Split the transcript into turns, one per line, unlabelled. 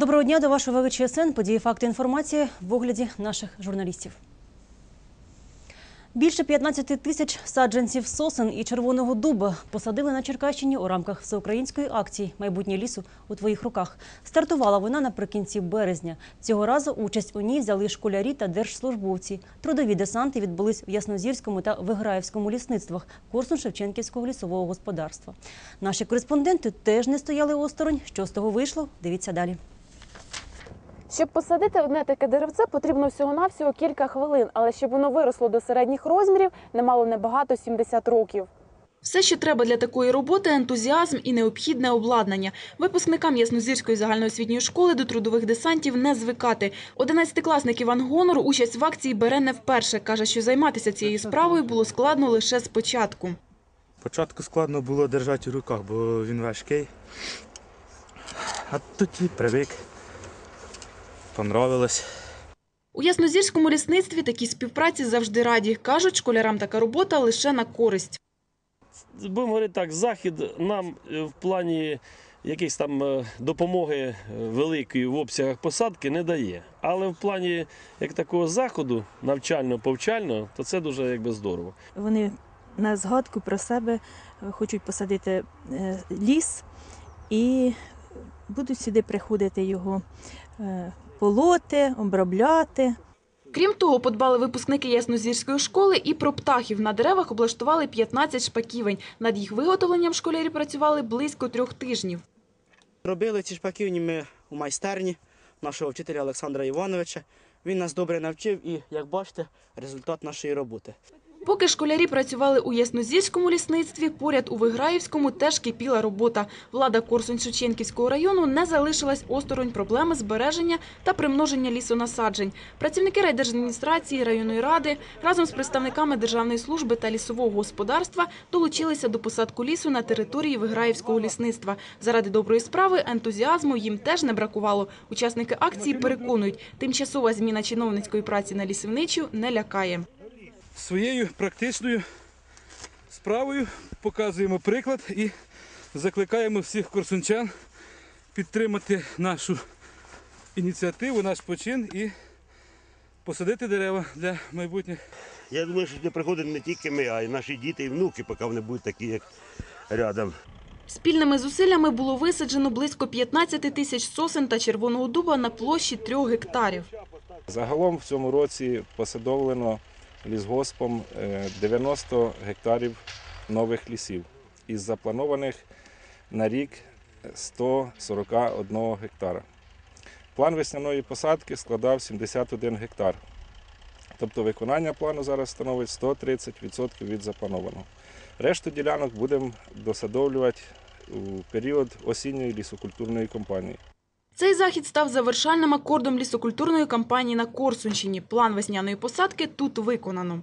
Доброго дня до вашого ВЧСН. Події, факти, інформації в огляді наших журналістів. Більше 15 тисяч саджанців сосен і червоного дуба посадили на Черкащині у рамках всеукраїнської акції Майбутнє лісу у твоїх руках. Стартувала вона наприкінці березня. Цього разу участь у ній взяли школярі та держслужбовці. Трудові десанти відбулись в Яснозірському та Виграївському лісництвах Корсун-Шевченківського лісового господарства. Наші кореспонденти теж не стояли осторонь. Що з того вийшло? Дивіться далі.
Щоб посадити одне таке деревце, потрібно всього-навсього кілька хвилин, але щоб воно виросло до середніх розмірів, немало небагато 70 років. Все, що треба для такої роботи – ентузіазм і необхідне обладнання. Випускникам Яснозірської загальноосвітньої школи до трудових десантів не звикати. Одинадцятикласник Іван Гонор участь в акції бере не вперше. Каже, що займатися цією справою було складно лише спочатку.
Спочатку складно було держати в руках, бо він важкий. А тоді привик. Понравилось.
У Яснозірському лісництві такій співпраці завжди раді. Кажуть, школярам така робота лише на користь.
будемо говорити так, захід нам е, в плані якихось там е, допомоги е, великої в обсягах посадки не дає. Але в плані як такого заходу, навчально-повчального, то це дуже якби здорово.
Вони на згадку про себе хочуть посадити ліс і будуть сюди приходити його полоти, обробляти.
Крім того, подбали випускники Яснозірської школи і про птахів. На деревах облаштували 15 шпаківень. Над їх виготовленням школярі працювали близько трьох тижнів.
Робили ці шпаківні ми у майстерні нашого вчителя Олександра Івановича. Він нас добре навчив і, як бачите, результат нашої роботи.
Поки школярі працювали у Яснозірському лісництві, поряд у Виграївському теж кипіла робота. Влада Корсунь-Шевченківського району не залишилась осторонь проблеми збереження та примноження лісонасаджень. Працівники райдержадміністрації, районної ради разом з представниками Державної служби та лісового господарства долучилися до посадку лісу на території Виграївського лісництва. Заради доброї справи ентузіазму їм теж не бракувало. Учасники акції переконують, тимчасова зміна чиновницької праці на лісівничу не лякає.
Своєю практичною справою показуємо приклад і закликаємо всіх корсунчан підтримати нашу ініціативу, наш почин і посадити дерева для майбутніх.
Я думаю, що сюди приходять не тільки ми, а й наші діти і внуки, поки вони будуть такі, як рядом.
Спільними зусиллями було висаджено близько 15 тисяч сосен та червоного дуба на площі трьох гектарів.
Загалом в цьому році посадовлено лісгоспом е, 90 гектарів нових лісів із запланованих на рік 141 гектара. План весняної посадки складав 71 гектар. Тобто виконання плану зараз становить 130% від запланованого. Решту ділянок будемо досадовлювати у період осінньої лісокультурної кампанії.
Цей захід став завершальним акордом лісокультурної кампанії на Корсунщині. План весняної посадки тут виконано.